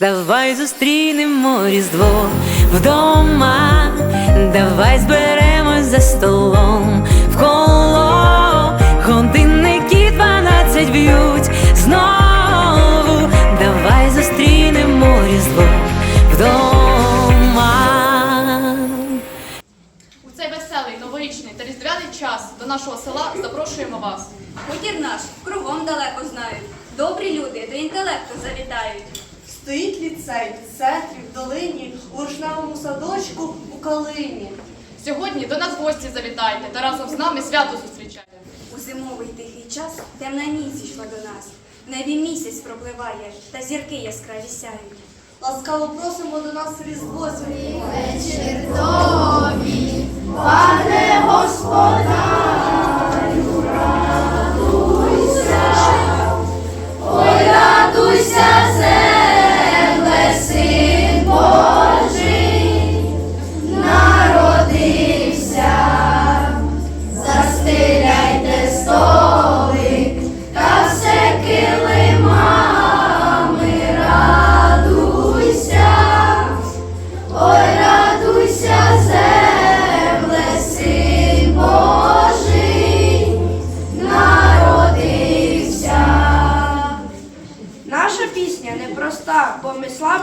Давай зустрінемо Різдво вдома, давай зберемось за столом в коло, годинники дванадцять б'ють знову, давай зустрінемо Різдво вдома. У цей веселий, новорічний та різдвяний час до нашого села запрошуємо вас. Хутір наш кругом далеко знають. Добрі люди до інтелекту завітають. Стоїть ліцей в центрі, в долині, у вишневому садочку, у калині. Сьогодні до нас в гості завітайте та разом з нами свято зустрічайте. У зимовий тихий час темна ніч зійшла до нас. В небі місяць пропливає, та зірки яскраві сяють. Ласкаво просимо до нас Різдво святі. Наша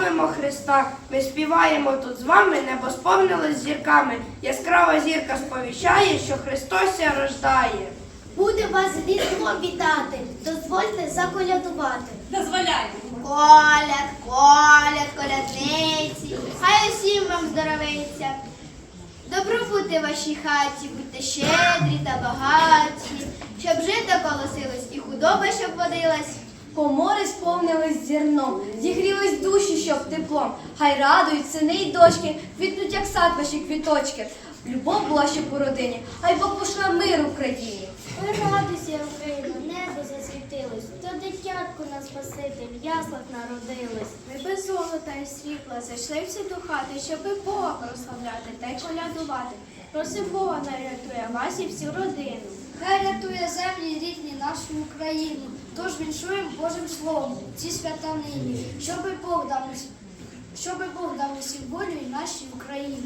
славимо Христа. Ми співаємо тут з вами, небо сповнилось зірками. Яскрава зірка сповіщає, що Христос ся рождає. Буде вас з вітати, дозвольте заколядувати. Дозволяй. Коляд, коляд, колядниці, хай усім вам здоровиться. Добробути вашій хаті, будьте щедрі та багаті, щоб жито колосилось і худоба щоб водилась. Комори сповнились зерном, зігрілись душі, щоб теплом. Хай радують сини й дочки, квітнуть, як сад ваші квіточки. Любов була ще по родині, хай Бог пошле мир Україні. Ой, радуйся, Україно, небо засвітилось, то дитятко на Спаситель в яслах народилось. Ми без золота і світла зайшли всі до хати, щоби Бога прославляти та й колядувати. Просим Бога нарятує вас і всю родину. Хай рятує землі рідні Україну. Тож віншуємо Божим Словом ці свята нині, щоби Бог дав щоб Бог дав усім волю і нашій Україні.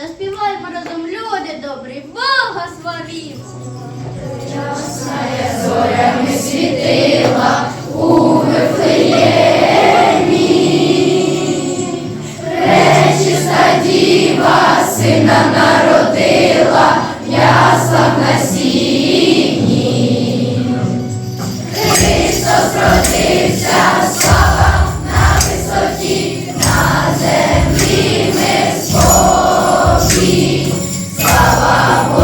Заспіваємо разом люди добрі, Бога славімо! зорями світила, славу.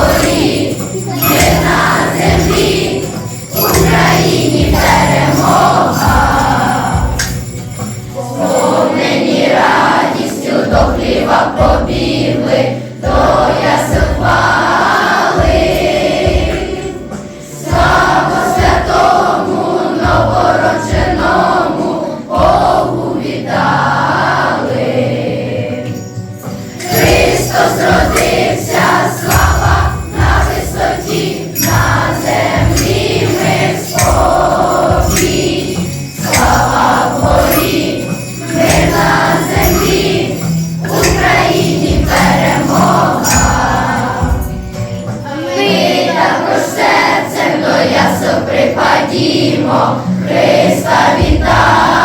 Ходімо, Христа вітаємо.